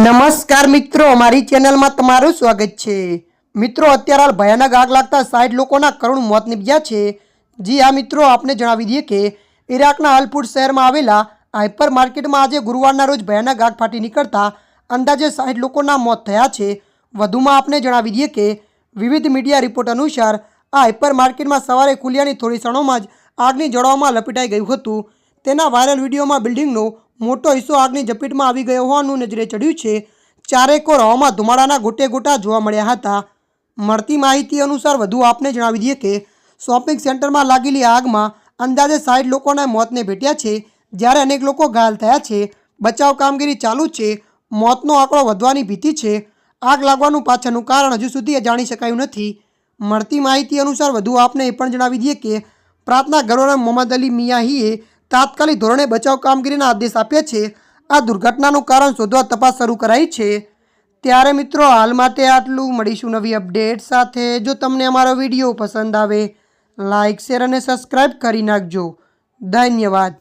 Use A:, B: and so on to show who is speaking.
A: નમસ્કાર મિત્રો, અમારી ચેનલમાં તમારું સ્વાગત છે. મિત્રો, અત્યારે હાલ ભયાનક આગ લાગતા સાઠ લોકોના કરુણ મોત નીપજ્યા છે. જી આ મિત્રો, આપને જણાવી દઈએ કે ઈરાકના અલપુર શહેરમાં આવેલા હાઇપર માર્કેટમાં આજે ગુરુવારના રોજ ભયાનક આગ ફાટી નીકળતા અંદાજે સાઠ લોકોના મોત થયા છે. વધુમાં આપને જણાવી દઈએ કે વિવિધ મીડિયા રિપોર્ટ અનુસાર આ હાઇપર માર્કેટમાં સવારે ખુલ્યાની થોડી ક્ષણોમાં જ આગની જળવામાં લપેટાઈ ગયું હતું. તેના વાયરલ વિડીયોમાં બિલ્ડિંગનો મોટો હિસ્સો આગની ઝપેટમાં આવી ગયો હોવાનું નજરે ચડ્યું છે. ચારેકો હવામાં ધુમાડાના ગોટે ગોટા જોવા મળ્યા હતા. મળતી માહિતી અનુસાર વધુ આપને જણાવી દઈએ કે, શોપિંગ સેન્ટરમાં લાગેલી આગમાં અંદાજે સાઠ લોકોના મોતને ભેટ્યા છે. જ્યારે અનેક લોકો ઘાયલ થયા છે. બચાવ કામગીરી ચાલુ છે. મોતનો આંકડો વધવાની ભીતિ છે. આગ લાગવાનું પાછળનું કારણ હજુ સુધી જાણી શકાયું નથી. મળતી માહિતી અનુસાર વધુ આપને એ પણ જણાવી દઈએ કે, પ્રાર્થના ઘરોના મોહમ્મદ અલી મિયાહીએ તાત્કાલિક ધોરણે બચાવ કામગીરીના આદેશ આપ્યા છે. આ દુર્ઘટનાનું કારણ શોધવા તપાસ શરૂ કરાઈ છે. ત્યારે મિત્રો, હાલ માટે આટલું. મળીશું નવી અપડેટ સાથે. જો તમને અમારો વીડિયો પસંદ આવે લાઇક શેર અને સબસ્ક્રાઈબ કરી નાખજો. ધન્યવાદ.